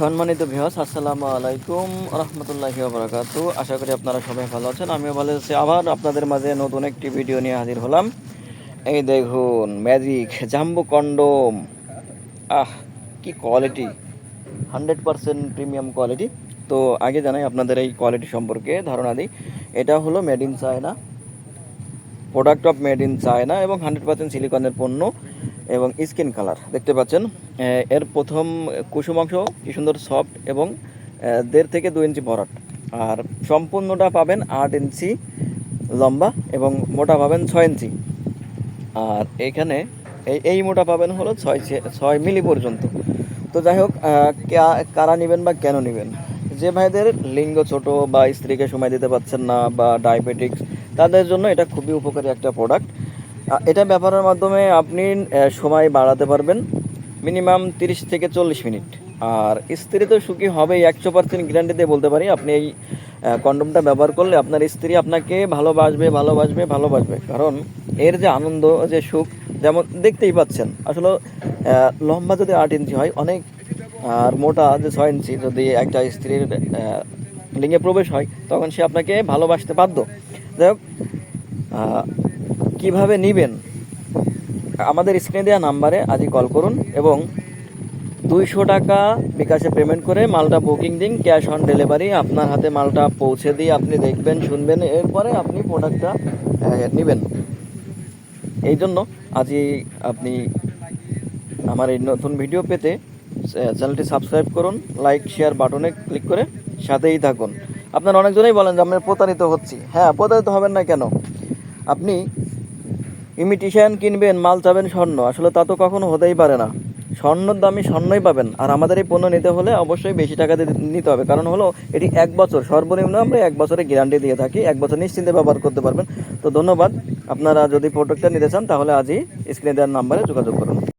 সম্মানিত ভিহাস আসসালামু আলাইকুম রহমতুল্লাহি বারাকাত আশা করি আপনারা সবাই ভালো আছেন। আমিও ভালো আছি। আবার আপনাদের মাঝে নতুন একটি ভিডিও নিয়ে হাজির হলাম। এই দেখুন ম্যাজিক জাম্বো কন্ডোম আহ, কি quality hundred percent premium quality তো আগে জানাই আপনাদের এই কোয়ালিটি সম্পর্কে ধারণা দিই। এটা হলো made in China product of made in China এবং হান্ড্রেড পার্সেন্ট সিলিকনের পণ্য এবং স্কিন কালার। দেখতে পাচ্ছেন এর প্রথম কুসুমাংশ কি সুন্দর সফট এবং দেড় থেকে দু ইঞ্চি ভরাট। আর সম্পূর্ণটা পাবেন আট ইঞ্চি লম্বা এবং মোটা পাবেন ছয় ইঞ্চি। আর এখানে এই এই মোটা পাবেন হলো ছয় ছয় মিলি পর্যন্ত। তো যাই হোক কারা নেবেন বা কেন নেবেন? যে ভাইদের লিঙ্গ ছোট বা স্ত্রীকে সময় দিতে পারছেন না বা ডায়াবেটিক্স তাদের জন্য এটা খুবই উপকারী একটা প্রোডাক্ট এটা ব্যবহারের মাধ্যমে আপনি সময় বাড়াতে পারবেন মিনিমাম তিরিশ থেকে চল্লিশ মিনিট আর স্ত্রী তো সুখী হবেই, একশো পার্সেন্ট গ্যারান্টি দিয়ে বলতে পারি, আপনি এই কন্ডমটা ব্যবহার করলে আপনার স্ত্রী আপনাকে ভালোবাসবে ভালোবাসবে ভালোবাসবে। কারণ এর যে আনন্দ, যে সুখ, যেমন দেখতেই পাচ্ছেন, আসলে লম্বা যদি আট ইঞ্চি হয়, অনেক, আর মোটা যে ছয় ইঞ্চি যদি একটা স্ত্রীর লিঙ্গে প্রবেশ হয়, তখন সে আপনাকে ভালোবাসতে বাধ্য। যাই কীভাবে নিবেন? আমাদের স্ক্রিনে দেওয়া নাম্বারে আজই কল করুন এবং দুইশো টাকা বিকাশে পেমেন্ট করে মালটা বুকিং দিন ক্যাশ অন ডেলিভারি আপনার হাতে মালটা পৌঁছে দিয়ে আপনি দেখবেন, শুনবেন, এরপরে আপনি প্রোডাক্টটা নেবেন। এই জন্য আজই আপনি আমার এই নতুন ভিডিও পেতে চ্যা- চ্যানেলটি সাবস্ক্রাইব করুন লাইক শেয়ার বাটনে ক্লিক করে সাথেই থাকুন। আপনারা অনেকজনেই বলেন যে আমরা প্রতারিত হচ্ছি। হ্যাঁ প্রতারিত হবেন না কেন? আপনি ইমিটেশন কিনবেন, মাল চাবেন স্বর্ণ। আসলে তা তো কখনো হতেই পারে না। স্বর্ণর দামে স্বর্ণই পাবেন। আর আমাদের এই পণ্য নিতে হলে অবশ্যই বেশি টাকা দিয়ে নিতে হবে। কারণ হলো, এটি এক বছর। সর্বনিম্ন আমরা এক বছরের গ্যারান্টি দিয়ে থাকি। এক বছর নিশ্চিন্তে ব্যবহার করতে পারবেন। তো ধন্যবাদ। আপনারা যদি প্রোডাক্টটা নিতে চান, তাহলে আজই স্ক্রিনে দেওয়ার নাম্বারে যোগাযোগ করুন।